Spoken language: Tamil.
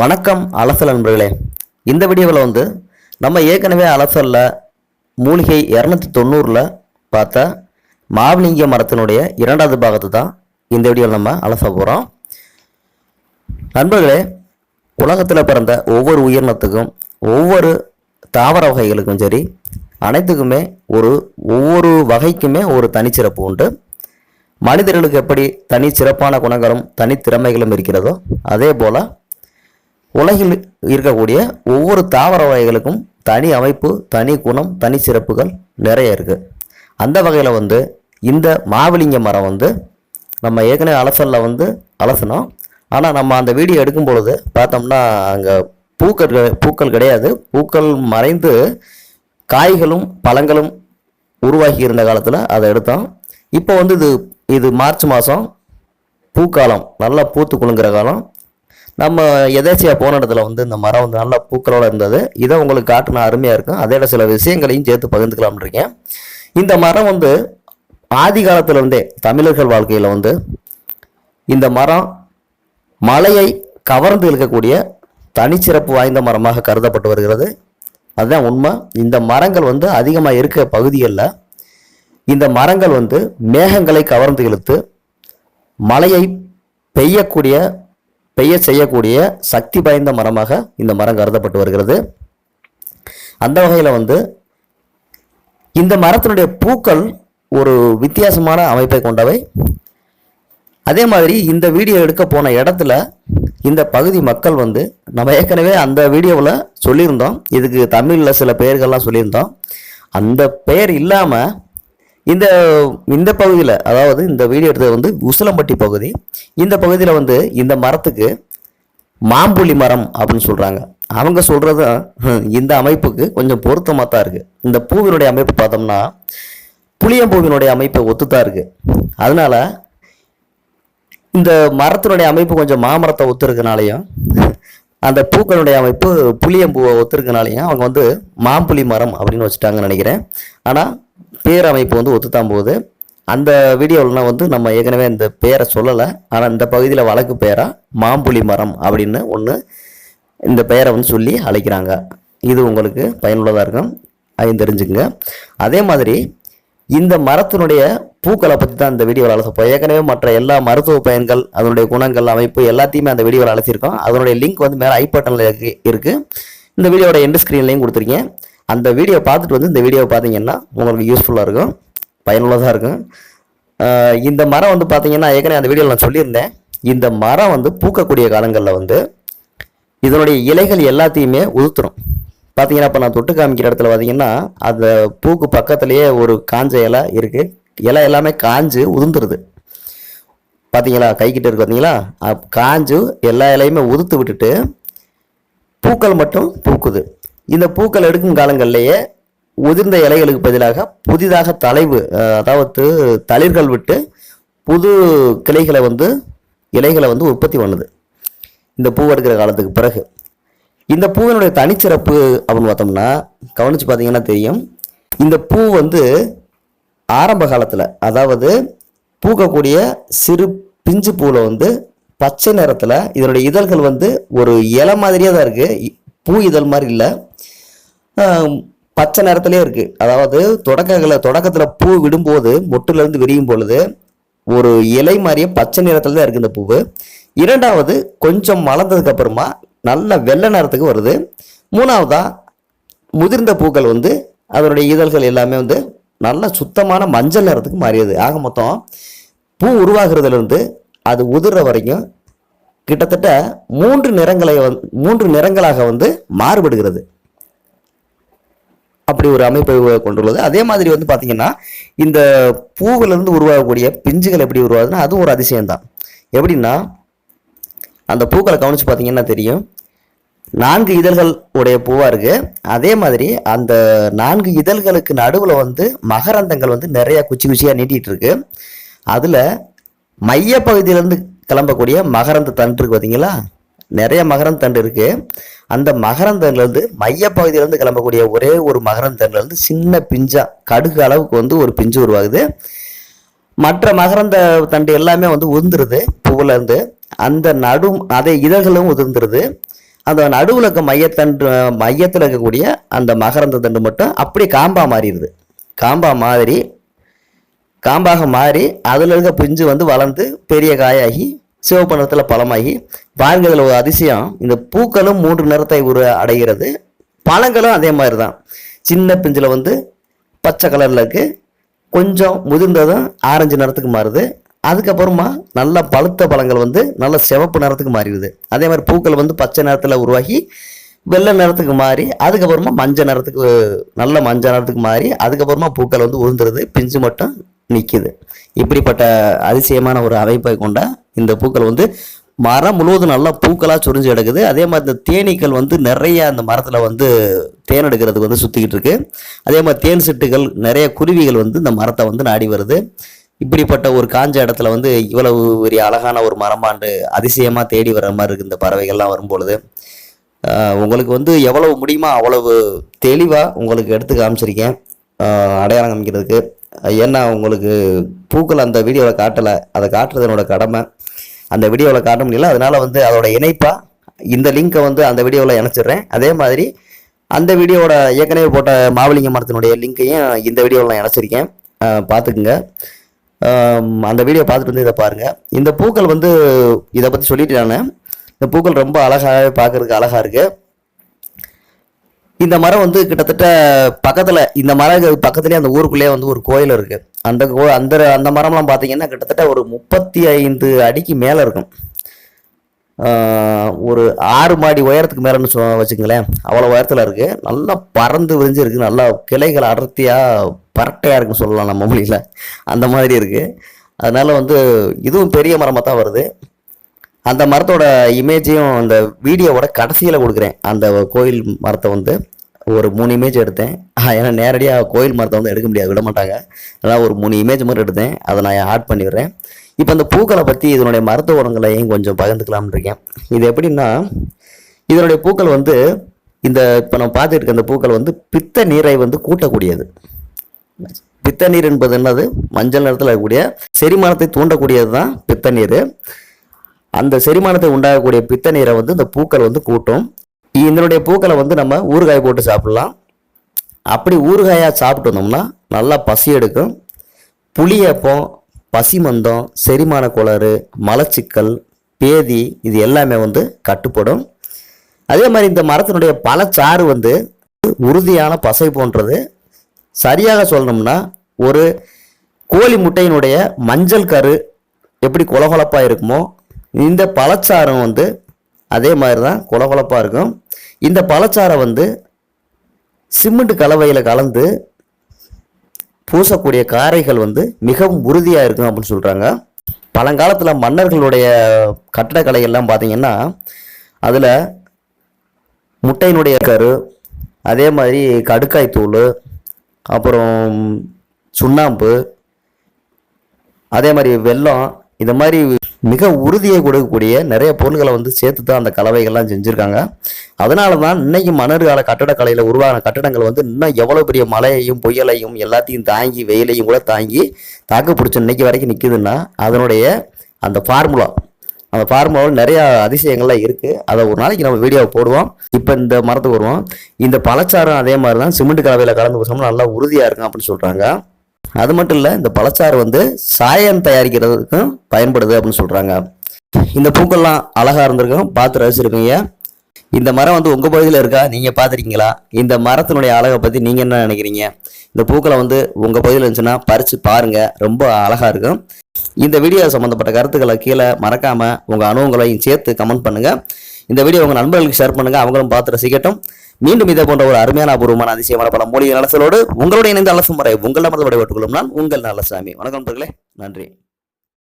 வணக்கம் அலசல் நண்பர்களே. இந்த வீடியோவில் வந்து நம்ம ஏற்கனவே அலசலில் மூலிகை இரநூத்தி தொண்ணூறில் பார்த்த மாவலிங்க மரத்தினுடைய இரண்டாவது பாகத்தை தான் இந்த வீடியோவில் நம்ம அலச போகிறோம் நண்பர்களே உலகத்தில் பிறந்த ஒவ்வொரு உயிரினத்துக்கும் ஒவ்வொரு தாவர வகைகளுக்கும் சரி அனைத்துக்குமே ஒரு ஒவ்வொரு வகைக்குமே ஒரு தனிச்சிறப்பு உண்டு. மனிதர்களுக்கு எப்படி தனி சிறப்பான குணங்களும் தனித்திறமைகளும் இருக்கிறதோ அதே போல் உலகில் இருக்கக்கூடிய ஒவ்வொரு தாவர வகைகளுக்கும் தனி அமைப்பு தனி குணம் தனி சிறப்புகள் நிறைய இருக்குது அந்த வகையில் வந்து இந்த மாவிலிங்க மரம் வந்து நம்ம ஏற்கனவே அலசலில் வந்து அலசணும் ஆனால் நம்ம அந்த வீடியோ எடுக்கும் பொழுது பார்த்தோம்னா அங்கே பூக்கள் பூக்கள் கிடையாது. பூக்கள் மறைந்து காய்களும் பழங்களும் உருவாகி இருந்த காலத்தில் அதை எடுத்தோம். இப்போ வந்து இது இது மார்ச் மாதம் பூக்காலம் நல்லா பூத்து குலுங்குற காலம். நம்ம எதேச்சியாக போன இடத்துல வந்து இந்த மரம் வந்து நல்லா பூக்களோட இருந்தது. இதை உங்களுக்கு காட்டின அருமையாக இருக்கும். அதோட சில விஷயங்களையும் சேர்த்து பகிர்ந்துக்கலாம்னு இருக்கேன். இந்த மரம் வந்து ஆதி காலத்திலிருந்தே தமிழர்கள் வாழ்க்கையில் வந்து இந்த மரம் மலையை கவர்ந்து இழுக்கக்கூடிய தனிச்சிறப்பு வாய்ந்த மரமாக கருதப்பட்டு வருகிறது. அதுதான் உண்மை. இந்த மரங்கள் வந்து அதிகமாக இருக்க பகுதிகளில் இந்த மரங்கள் வந்து மேகங்களை கவர்ந்து இழுத்து மழையை பெய்யக்கூடிய பெய்ய செய்யக்கூடிய சக்தி வாய்ந்த மரமாக இந்த மரம் கருதப்பட்டு வருகிறது. அந்த வகையில் வந்து இந்த மரத்தினுடைய பூக்கள் ஒரு வித்தியாசமான அமைப்பை கொண்டவை. அதே மாதிரி இந்த வீடியோ எடுக்க போன இடத்துல இந்த பகுதி மக்கள் வந்து நம்ம ஏற்கனவே அந்த வீடியோவில் சொல்லியிருந்தோம். இதுக்கு தமிழில் சில பெயர்கள்லாம் சொல்லியிருந்தோம். அந்த பெயர் இல்லாமல் இந்த இந்த பகுதியில் அதாவது இந்த வீடியோ எடுத்தது வந்து உசிலம்பட்டி பகுதி. இந்த பகுதியில் வந்து இந்த மரத்துக்கு மாம்புள்ளி மரம் அப்படின்னு சொல்கிறாங்க அவங்க சொல்கிறது இந்த அமைப்புக்கு கொஞ்சம் பொருத்தமாக தான் இருக்குது இந்த பூவினுடைய அமைப்பு பார்த்தோம்னா புளியம்பூவினுடைய அமைப்பை ஒத்துத்தான் இருக்குது அதனால இந்த மரத்தினுடைய அமைப்பு கொஞ்சம் மாமரத்தை ஒத்துருக்கனாலையும் அந்த பூக்களுடைய அமைப்பு புளியம்பூவை ஒத்துருக்கனாலையும் அவங்க வந்து மாம்புளி மரம் அப்படின்னு வச்சுட்டாங்கன்னு நினைக்கிறேன். ஆனால் பேர் அமைப்பு வந்து ஒத்துத்தான் போகுது. அந்த வீடியோவில்னா வந்து நம்ம ஏற்கனவே இந்த பேரை சொல்லலை. ஆனால் இந்த பகுதியில் வழக்கு பேராக மாம்புலி மரம் அப்படின்னு ஒன்று இந்த பெயரை வந்து சொல்லி அழைக்கிறாங்க. இது உங்களுக்கு பயனுள்ளதாக இருக்கும். அதையும் தெரிஞ்சுக்குங்க. அதே மாதிரி இந்த மரத்தினுடைய பூக்களை பற்றி தான் இந்த வீடியோவில் அலசப்போம் ஏற்கனவே மற்ற எல்லா மருத்துவ பயன்கள் அதனுடைய குணங்கள் அமைப்பு எல்லாத்தையுமே அந்த வீடியோவில் அழைச்சிருக்கோம். அதனுடைய லிங்க் வந்து மேலே ஐ பட்டனில் இருக்குது இந்த வீடியோட எண்டு ஸ்க்ரீன்லையும் கொடுத்துருக்கேன். அந்த வீடியோ பார்த்துட்டு வந்து இந்த வீடியோவை பார்த்தீங்கன்னா உங்களுக்கு யூஸ்ஃபுல்லாக இருக்கும் பயனுள்ளதாக இருக்கும். இந்த மரம் வந்து பார்த்தீங்கன்னா ஏற்கனவே அந்த வீடியோவில் நான் சொல்லியிருந்தேன். இந்த மரம் வந்து பூக்கக்கூடிய காலங்களில் வந்து இதனுடைய இலைகள் எல்லாத்தையுமே உதுத்துரும். பார்த்தீங்கன்னா இப்போ நான் தொட்டு காமிக்கிற இடத்துல பார்த்தீங்கன்னா அந்த பூக்கு பக்கத்துலேயே ஒரு காஞ்ச இலை இருக்குது இலை எல்லாமே காஞ்சு உதிர்ந்துருது. பார்த்தீங்களா? கைக்கிட்ட இருக்கு பார்த்தீங்களா? காஞ்சு எல்லா இலையுமே உதுத்து விட்டுட்டு பூக்கள் மட்டும் பூக்குது. இந்த பூக்கள் எடுக்கும் காலங்கள்லேயே உதிர்ந்த இலைகளுக்கு பதிலாக புதிதாக தலைவு அதாவது தளிர்கள் விட்டு புது கிளைகளை வந்து இலைகளை வந்து உற்பத்தி பண்ணுது. இந்த பூ எடுக்கிற காலத்துக்கு பிறகு. இந்த பூவினுடைய தனிச்சிறப்பு அப்படின்னு பார்த்தோம்னா கவனிச்சு பார்த்தீங்கன்னா தெரியும். இந்த பூ வந்து ஆரம்ப காலத்தில் அதாவது பூக்கக்கூடிய சிறு பிஞ்சு பூவில் வந்து பச்சை நிறத்தில் இதனுடைய இதழ்கள் வந்து ஒரு இலை மாதிரியே தான் இருக்குது பூ இதழ் மாதிரி இல்லை. பச்சை நிறத்துலேயே இருக்குது அதாவது தொடக்கங்களில் தொடக்கத்தில் பூ விடும்போது மொட்டுலேருந்து விரியும் பொழுது ஒரு இலை மாதிரியே பச்சை நிறத்தில் தான் இருக்குது இந்த பூவு. இரண்டாவது கொஞ்சம் மலர்ந்ததுக்கு அப்புறமா நல்ல வெள்ளை நிறத்துக்கு வருது. மூணாவதா முதிர்ந்த பூக்கள் வந்து அதனுடைய இதழ்கள் எல்லாமே வந்து நல்ல சுத்தமான மஞ்சள் நிறத்துக்கு மாறியது. ஆக மொத்தம் பூ உருவாகிறதுலேருந்து அது உதிர்ற வரைக்கும் கிட்டத்தட்ட மூன்று நிறங்களை வந்து மூன்று நிறங்களாக வந்து மாறுபடுகிறது. அப்படி ஒரு அமைப்பை கொண்டுள்ளது. அதே மாதிரி வந்து பார்த்தீங்கன்னா இந்த பூவிலிருந்து உருவாகக்கூடிய பிஞ்சுகள் எப்படி உருவாகுதுன்னா அதுவும் ஒரு அதிசயம்தான். எப்படின்னா அந்த பூக்களை கவனித்து பார்த்தீங்கன்னா தெரியும்? நான்கு இதழ்கள் உடைய பூவாக இருக்குது அதே மாதிரி அந்த நான்கு இதழ்களுக்கு நடுவில் வந்து மகரந்தங்கள் வந்து நிறையா குச்சி குச்சியாக நீட்டிட்டு இருக்கு. அதில் மையப்பகுதியிலேருந்து கிளம்பக்கூடிய மகரந்த தண்டு இருக்கு பார்த்தீங்களா நிறைய மகரந்தண்டு இருக்குது அந்த மகரந்தண்டுலேருந்து மையப்பகுதியிலேருந்து கிளம்பக்கூடிய ஒரே ஒரு மகரந்தண்டுலேருந்து சின்ன பிஞ்சாக கடுகு அளவுக்கு வந்து ஒரு பிஞ்சு உருவாகுது. மற்ற மகரந்த தண்டு எல்லாமே வந்து உதிர்ந்துருது பூவிலேருந்து அந்த நடு அதே இதழ்களும் உதிர்ந்துருது. அந்த நடுவில் இருக்க மையத்தண்டு மையத்தில் இருக்கக்கூடிய அந்த மகரந்த தண்டு மட்டும் அப்படியே காம்பா மாறிடுது. காம்பா மாதிரி காம்பாக மாறி அதில் இருக்க பிஞ்சு வந்து வளர்ந்து பெரிய காயாகி சிவப்பு நிறத்தில் பழமாகி பாருங்க இதில் ஒரு அதிசயம் இந்த பூக்களும் மூன்று நிறத்தை ஒரு அடைகிறது. பழங்களும் அதே மாதிரி தான் சின்ன பிஞ்சில் வந்து பச்சை கலரில் இருக்குது கொஞ்சம் முதிர்ந்ததும் ஆரஞ்சு நிறத்துக்கு மாறுது. அதுக்கப்புறமா நல்ல பழுத்த பழங்கள் வந்து நல்ல சிவப்பு நிறத்துக்கு மாறிடுது. அதே மாதிரி பூக்கள் வந்து பச்சை நிறத்தில் உருவாகி வெள்ளை நிறத்துக்கு மாறி அதுக்கப்புறமா மஞ்சள் நிறத்துக்கு நல்ல மஞ்சள் நிறத்துக்கு மாறி அதுக்கப்புறமா பூக்கள் வந்து உதிர்ந்துருது. பிஞ்சு மட்டும் நிற்கிது இப்படிப்பட்ட அதிசயமான ஒரு அமைப்பை கொண்ட இந்த பூக்கள் வந்து மரம் முழுவதும் நல்லா பூக்களாக சுரிஞ்சு எடுக்குது அதே மாதிரி இந்த தேனீக்கள் வந்து நிறைய அந்த மரத்தில் வந்து தேன் எடுக்கிறதுக்கு வந்து சுற்றிக்கிட்டு இருக்கு. அதே மாதிரி தேன் சிட்டுகள் நிறைய குருவிகள் வந்து இந்த மரத்தை வந்து நாடி வருது. இப்படிப்பட்ட ஒரு காஞ்ச இடத்துல வந்து இவ்வளவு பெரிய அழகான ஒரு மரமாண்டு அதிசயமாக தேடி வர மாதிரி இருக்குது இந்த பறவைகள்லாம் வரும்பொழுது. உங்களுக்கு வந்து எவ்வளவு முடியுமோ? அவ்வளவு தெளிவாக உங்களுக்கு எடுத்து காமிச்சிருக்கேன். அடையாளம் காமிக்கிறதுக்கு. ஏன்னா உங்களுக்கு பூக்கள் அந்த வீடியோவில் காட்டலை. அதை காட்டுறது என்னோட கடமை. அந்த வீடியோவில் காட்ட முடியல. அதனால் வந்து அதோட இணைப்பாக இந்த லிங்கை வந்து அந்த வீடியோவில் இணைச்சிடுறேன் அதே மாதிரி அந்த வீடியோவோட ஏற்கனவே போட்ட மாவலிங்க மரத்தினுடைய லிங்கையும் இந்த வீடியோவில் நான் இணைச்சிருக்கேன் பார்த்துக்குங்க. அந்த வீடியோ பார்த்துட்டு வந்து இதை பாருங்கள் இந்த பூக்கள் வந்து இதை பற்றி சொல்லிட்டு நான். இந்த பூக்கள் ரொம்ப அழகாகவே பார்க்குறதுக்கு அழகாக இருக்குது இந்த மரம் வந்து கிட்டத்தட்ட பக்கத்தில் இந்த மரம் பக்கத்துலேயே அந்த ஊருக்குள்ளேயே வந்து ஒரு கோயில் இருக்குது அந்த கோ அந்த அந்த மரம்லாம் பார்த்தீங்கன்னா கிட்டத்தட்ட ஒரு முப்பத்தி ஐந்து அடிக்கு மேலே இருக்கும். ஒரு ஆறு மாடி உயரத்துக்கு மேலேன்னு சொ வச்சுங்களேன் அவ்வளோ உயரத்தில் இருக்குது நல்லா பறந்து விரிஞ்சு இருக்குது நல்லா கிளைகள் அடர்த்தியாக பரட்டையாக இருக்குன்னு சொல்லலாம் நம்ம மொழியில். அந்த மாதிரி இருக்குது அதனால் வந்து இதுவும் பெரிய மரமாக தான் வருது. அந்த மரத்தோட இமேஜையும் அந்த வீடியோவோட கடைசியில் கொடுக்குறேன். அந்த கோயில் மரத்தை வந்து ஒரு மூணு இமேஜ் எடுத்தேன். ஏன்னா நேரடியாக கோயில் மரத்தை வந்து எடுக்க முடியாது விட மாட்டாங்க. அதனால் ஒரு மூணு இமேஜ் மாதிரி எடுத்தேன். அதை நான் ஆட் பண்ணிடுறேன். இப்போ அந்த பூக்களை பற்றி இதனுடைய மருத்துவ குணங்களையும் கொஞ்சம் பகிர்ந்துக்கலாம்னு இருக்கேன். இது எப்படின்னா இதனுடைய பூக்கள் வந்து இந்த இப்போ நம்ம பார்த்துட்டு இருக்க இந்த பூக்கள் வந்து பித்த நீரை வந்து கூட்டக்கூடியது. பித்த நீர் என்பது என்னது? மஞ்சள் நிறத்தில் இருக்கக்கூடிய செரிமானத்தை தூண்டக்கூடியது தான் பித்த நீர். அந்த செரிமானத்தை உண்டாகக்கூடிய பித்த நீரை வந்து இந்த பூக்கள் வந்து கூட்டும். இதனுடைய பூக்களை வந்து நம்ம ஊறுகாய் போட்டு சாப்பிடலாம். அப்படி ஊறுகாயாக சாப்பிட்டு வந்தோம்னா நல்லா பசி எடுக்கும். புளியப்பம் பசிமந்தம் செரிமான குளறு மலச்சிக்கல் பேதி இது எல்லாமே வந்து கட்டுப்படும். அதே மாதிரி இந்த மரத்தினுடைய பழச்சாறு வந்து உறுதியான பசை போன்றது. சரியாக சொல்லணும்னா ஒரு கோழி முட்டையினுடைய மஞ்சள் கரு எப்படி கொலகொலப்பாக இருக்குமோ இந்த பழச்சாரம் வந்து அதே மாதிரி தான் குளகுழப்பாக இருக்கும். இந்த பழச்சாரை வந்து சிமெண்ட் கலவையில் கலந்து பூசக்கூடிய காரைகள் வந்து மிகவும் உறுதியாக இருக்கும் அப்படின்னு சொல்கிறாங்க பழங்காலத்தில் மன்னர்களுடைய கட்டடக்கலை எல்லாம் பார்த்தீங்கன்னா அதில் முட்டையினுடைய கரு அதே மாதிரி கடுக்காய் தூள் அப்புறம் சுண்ணாம்பு அதே மாதிரி வெல்லம் இந்த மாதிரி மிக உறுதியை கொடுக்கக்கூடிய நிறைய பொருள்களை வந்து சேர்த்து தான் அந்த கலவைகள்லாம் செஞ்சுருக்காங்க. அதனால தான் இன்னைக்கு மன்னர் கட்டடக்கலையில் உருவான கட்டடங்கள் வந்து இன்னும் எவ்வளோ பெரிய மழையையும் புயலையும் எல்லாத்தையும் தாங்கி வெயிலையும் கூட தாங்கி தாக்கு பிடிச்ச இன்னைக்கு வரைக்கும் நிற்குதுன்னா அதனுடைய அந்த ஃபார்முலா அந்த ஃபார்முலாவில் நிறையா அதிசயங்கள்லாம் இருக்குது அதை ஒரு நாளைக்கு நம்ம வீடியோவை போடுவோம். இப்போ இந்த மரத்துக்கு வருவோம். இந்த பழச்சாரம் அதே மாதிரி தான் சிமெண்ட் கலவையில் கலந்து பூசோம்னா நல்லா உறுதியாக இருக்கும் அப்படின்னு சொல்கிறாங்க அது மட்டும் இல்லை இந்த பழச்சாறு வந்து சாயம் தயாரிக்கிறதுக்கும் பயன்படுது அப்படின்னு சொல்கிறாங்க இந்த பூக்கள்லாம் அழகாக இருந்திருக்கும் பார்த்து ரசிச்சிருக்கீங்க இந்த மரம் வந்து உங்கள் பகுதியில் இருக்கா? நீங்கள் பார்த்துருக்கீங்களா? இந்த மரத்தினுடைய அழகை பற்றி நீங்கள் என்ன நினைக்கிறீங்க? இந்த பூக்களை வந்து உங்கள் பகுதியில் இருந்துச்சுன்னா பறித்து பாருங்கள் ரொம்ப அழகாக இருக்கும். இந்த வீடியோ சம்மந்தப்பட்ட கருத்துக்களை கீழே மறக்காமல் உங்கள் அனுபவங்களையும் சேர்த்து கமெண்ட் பண்ணுங்கள் இந்த வீடியோ உங்கள் நண்பர்களுக்கு ஷேர் பண்ணுங்கள் அவங்களும் பார்த்து ரசிக்கட்டும். மீண்டும் இதே போன்ற ஒரு அருமையான அபூர்வமான அதிசயமான பல மூலிகை நலசலோடு உங்களுடைய இணைந்த அலசும் முறை உங்கள் நமது விடைபெற்றுக் கொள்ளும் நான் உங்கள் நல்லசாமி. வணக்கம் நண்பர்களே. நன்றி.